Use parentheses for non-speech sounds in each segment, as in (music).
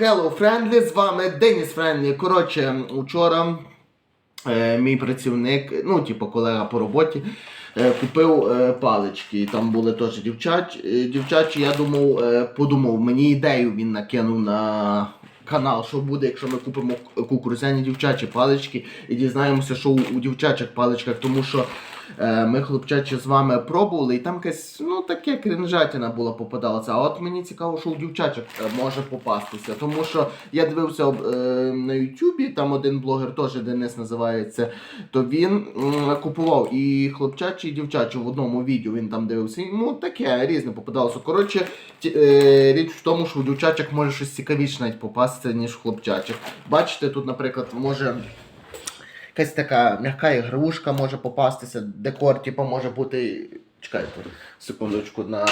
Hello Friendly, з вами Деніс Френдлі. Коротше, вчора е, мій працівник, ну, типу, колега по роботі, е, купив е, палички. І там були теж дівчач, е, дівчачі. Я думав, е, подумав, мені ідею він накинув на канал, що буде, якщо ми купимо кукурузяні дівчачі палички і дізнаємося, що у, у дівчачих паличках, тому що. Е, Ми хлопчачі з вами пробували, і там якась ну таке крінжатіна була попадалася. А от мені цікаво, що у дівчачих е, може попастися. Тому що я дивився е, на Ютубі, там один блогер теж Денис називається, то він купував і хлопчачі, і дівчачі в одному відео він там дивився. І, Ну таке різне попадалося. Коротше, річ в тому, що у дівчачих може щось цікавіше навіть попастися, ніж в хлопчачих. Бачите, тут, наприклад, може якась така м'яка ігрушка може попастися, декор, типу, може бути. Чекайте, секундочку, на.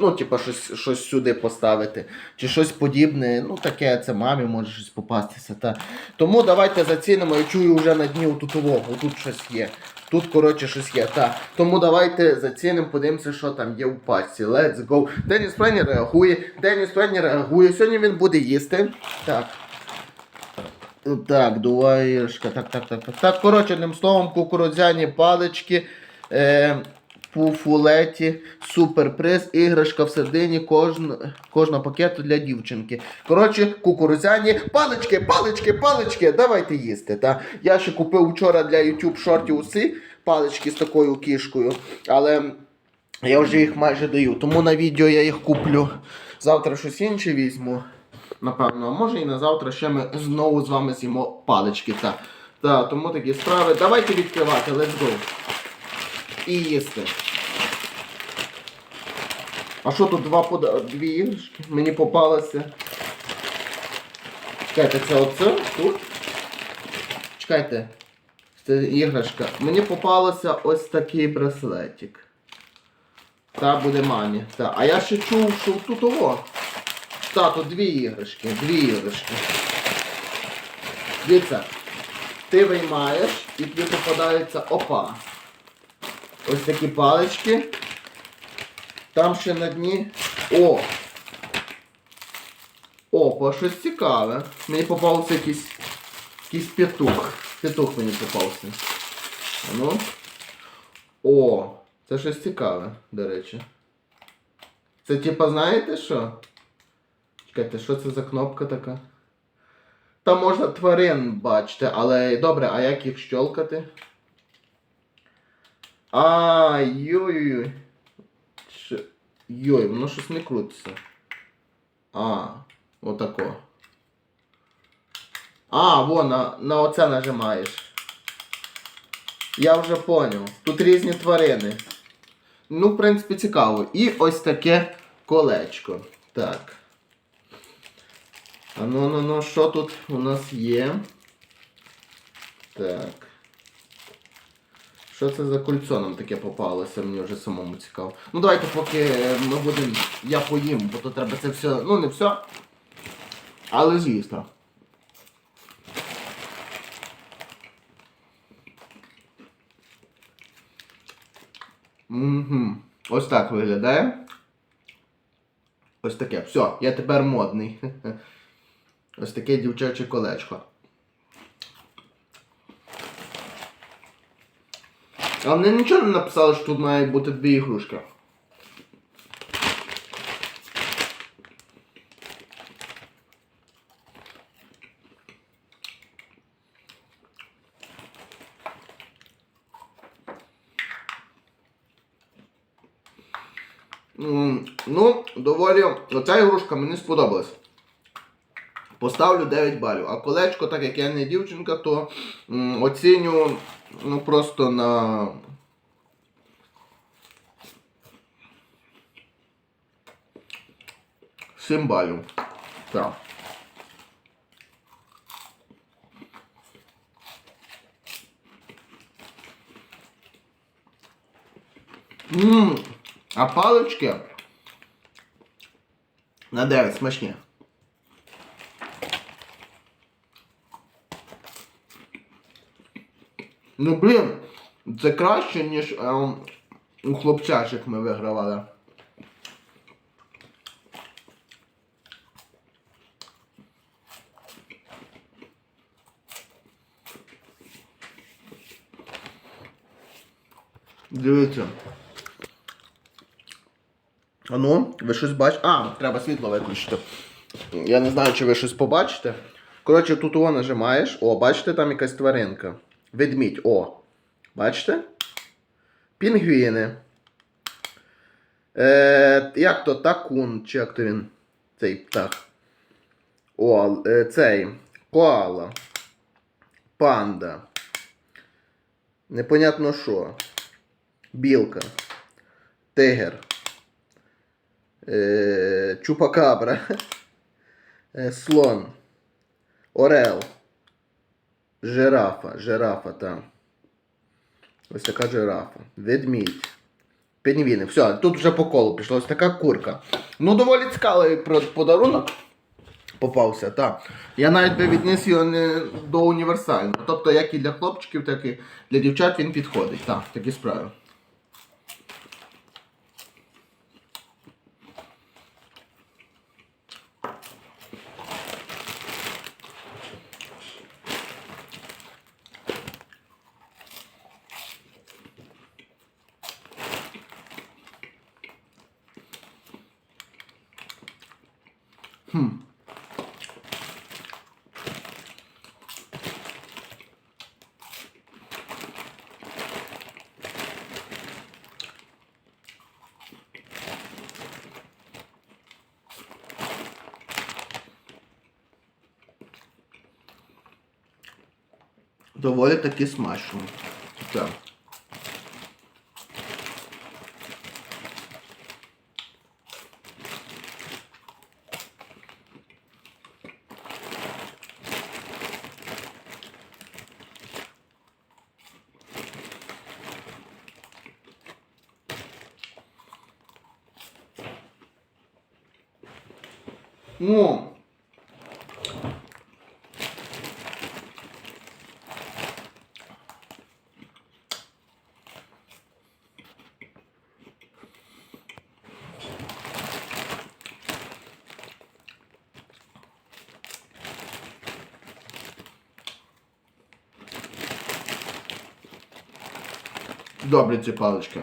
Ну, типу, щось, щось сюди поставити. Чи щось подібне. Ну, таке, це мамі може щось попастися. Та. Тому давайте зацінимо. Я чую вже на дні отут тут щось є. Тут, коротше, щось є. Та. Тому давайте зацінимо, подивимося, що там є у пачці. Let's go. Деніс Пенні реагує. Деніс Пенні реагує. Сьогодні він буде їсти. Так. Так, дуваєшка, так, так, так, так. Коротше, одним словом, кукурудзяні палички, е, пуфулеті, суперприз, іграшка в середині кожн, кожного пакету для дівчинки. Коротше, кукурудзяні палички, палички, палички, давайте їсти. Та. Я ще купив вчора для YouTube шортів уси палички з такою кішкою, але я вже їх майже даю. Тому на відео я їх куплю. Завтра щось інше візьму. Напевно, а може і на завтра ще ми знову з вами з'їмо палички. Та. Та, тому такі справи. Давайте відкривати, let's go. І їсти. А що тут два пода... дві іграшки? Мені попалося. Чекайте, це оце тут? Чекайте. Це іграшка. Мені попалося ось такий браслетик. Та буде мамі. Та. А я ще чув, що тут ово. Та, тут дві іграшки, дві іграшки. Дивіться, ти виймаєш і тобі попадається опа. Ось такі палички. Там ще на дні. О! Опа, щось цікаве. Мені попався якийсь, якийсь петух. Петух мені попався. Ну. О, це щось цікаве, до речі. Це типа, знаєте що? Чекайте, що це за кнопка така? Там можна тварин бачити, але добре, а як їх щолкати? А, йой-йой. Йой, воно щось не крутиться. А, отако. А, вон, на, на оце нажимаєш. Я вже поняв. Тут різні тварини. Ну, в принципі, цікаво. І ось таке колечко. Так. А ну ну ну, що тут у нас є? Так. Що це за кольцо нам таке попалося? Мені вже самому цікаво. Ну давайте поки е, ми будемо. Я поїм, бо то треба це все. Ну не все. Але з'їсти. Угу. Ось так виглядає. Ось таке. Все, я тепер модний. (laughs) Ось таке дівчаче колечко. А вони нічого не написали, що тут має бути дві ігрушки. Ну, доволі. Оця ігрушка мені сподобалась. Поставлю 9 балів. А колечко, так як я не дівчинка, то м, оціню ну, просто на. Сім балів. Так. Ммм, а палички на 9 смачні. Ну, блін, це краще, ніж е, у хлопчачок ми вигравали. Дивіться. А ну, ви щось бачите? А, треба світло виключити. Я не знаю, чи ви щось побачите. Коротше, тут його нажимаєш. О, бачите, там якась тваринка. Ведмідь, о. Бачите? Пінгвіни. Е, як то такун, чи як то він? Цей птах. О, е, цей. Коала. Панда. Непонятно що. Білка. Тигр. Е, чупакабра. (laughs) Е, слон. Орел. Жирафа. Жирафа там. Ось така жирафа. Ведмідь. Пінгвіни. Все, тут вже по колу пішло. Ось така курка. Ну, доволі цікавий подарунок попався, так. Я навіть би відніс його не до універсального. Тобто, як і для хлопчиків, так і для дівчат він підходить. Так, такі справи. Доволі таки смачно. Так. Ну, добрі ці палички.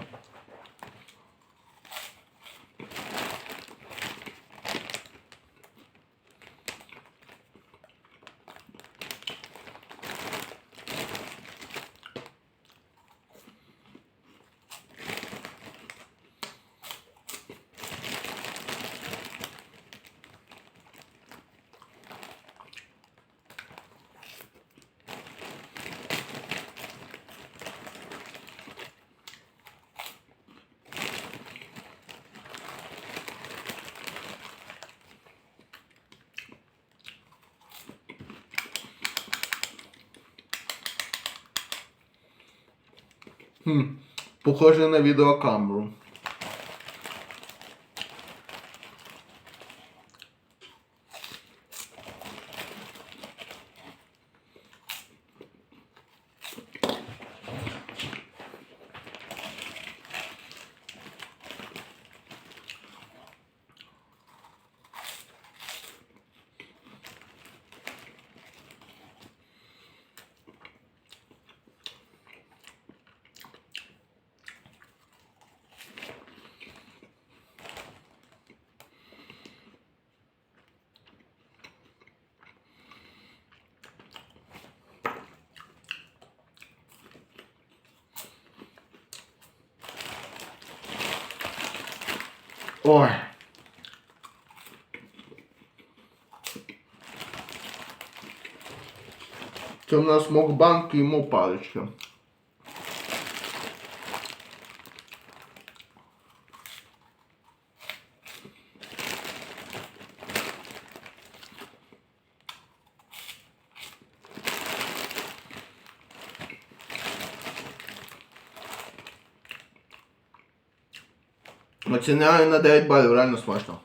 Хм, похоже на відеокамеру. Ой. Це в нас мокбанк і йому палички. Оціняю на 9 балів, реально смачно.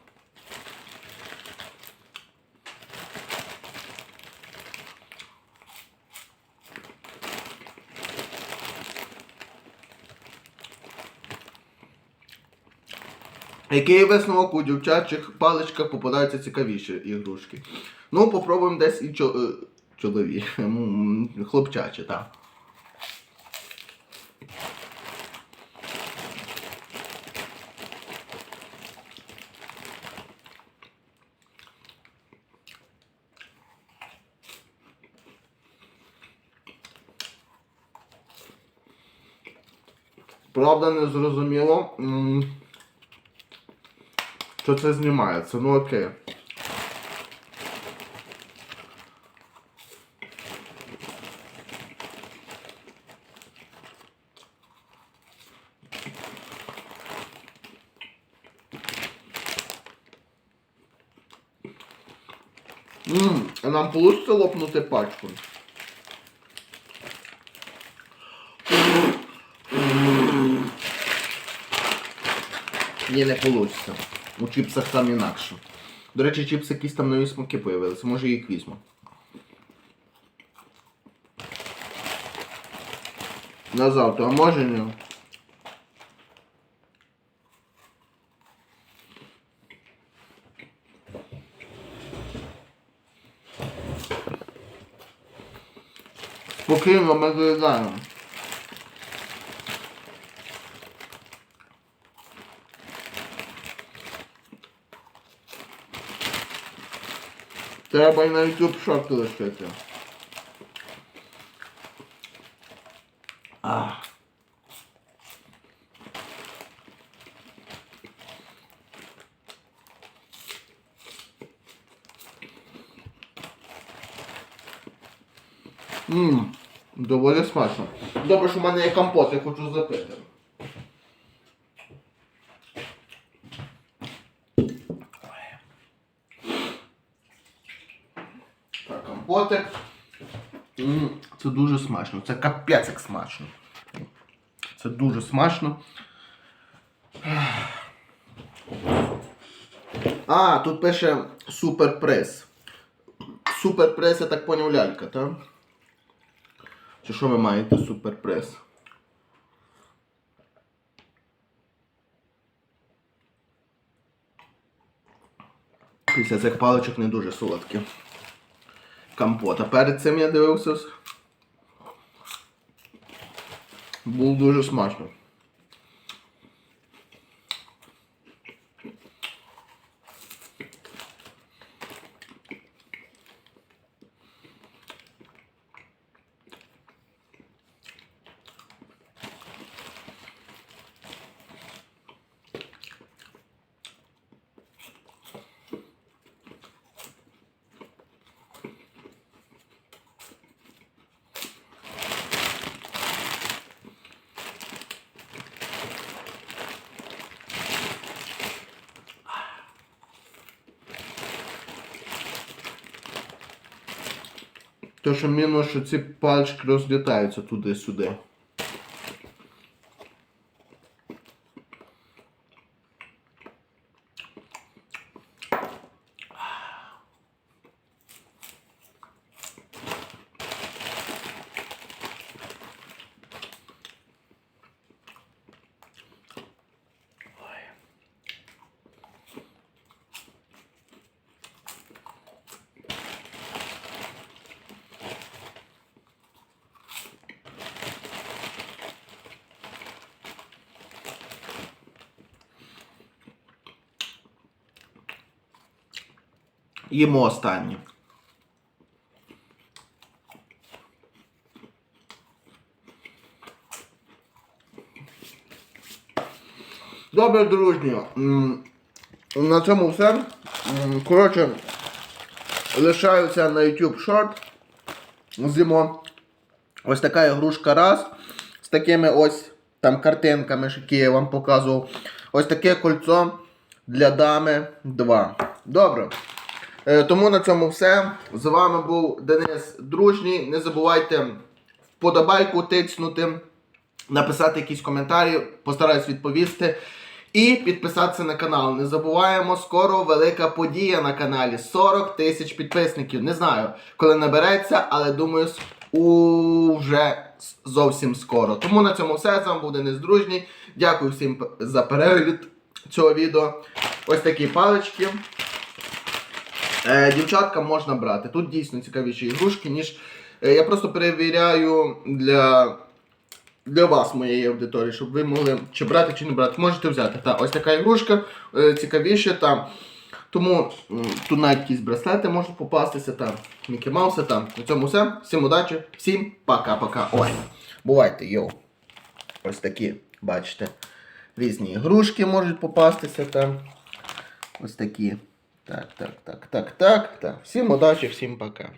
Який висновок у дівчачих паличках попадаються цікавіші ігрушки? Ну, попробуємо десь і чо... е, чолові. Хлопчачі, так. Правда, не зрозуміло, м, що це знімається. Ну окей. Ммм, а нам получится лопнути пачку? Ні, не получится. У чіпсах там інакше. До речі, чіпси якісь там нові смаки появилися. Може їх візьму. На завтра, а може ні? Спокійно ми доїдаємо. Треба і на YouTube шорти лишити. А. Ммм, доволі смачно. Добре, що в мене є компот, я хочу запити. Так, компотик. М, Це дуже смачно. Це капець як смачно. Це дуже смачно. А, тут пише суперпрес. Суперпрес, я так поняв, лялька, так? Чи що ви маєте суперпрес? Після цих паличок не дуже солодкі. Компот. А перед цим я дивився. Було дуже смачно. То, що мінус, що ці пальчики розлітаються туди-сюди. Їмо останні. Добре, дружні. На цьому все. Коротше, лишаюся на YouTube Short. Зимо. Ось така ігрушка раз. З такими ось там картинками, які я вам показував. Ось таке кольцо для дами 2. Добре. Е, Тому на цьому все. З вами був Денис Дружній. Не забувайте вподобайку тицнути, написати якісь коментарі, постараюсь відповісти. І підписатися на канал. Не забуваємо, скоро велика подія на каналі. 40 тисяч підписників. Не знаю, коли набереться, але думаю, с- у вже зовсім скоро. Тому на цьому все. З вами був Денис Дружній. Дякую всім за перегляд цього відео. Ось такі палички. Е, дівчатка можна брати. Тут дійсно цікавіші ігрушки, ніж. Е, я просто перевіряю для, для вас, моєї аудиторії, щоб ви могли чи брати, чи не брати. Можете взяти. Та, ось така ігрушка е, цікавіша. Та. Тому тут навіть якісь браслети можуть попастися. Та, Мікі Мауси. Та. На цьому все. Всім удачі, всім пока-пока. Ой, бувайте, йоу. Ось такі Бачите, різні ігрушки можуть попастися там. Ось такі. Так, так, так, так, так, так. Всім удачі, всім пока.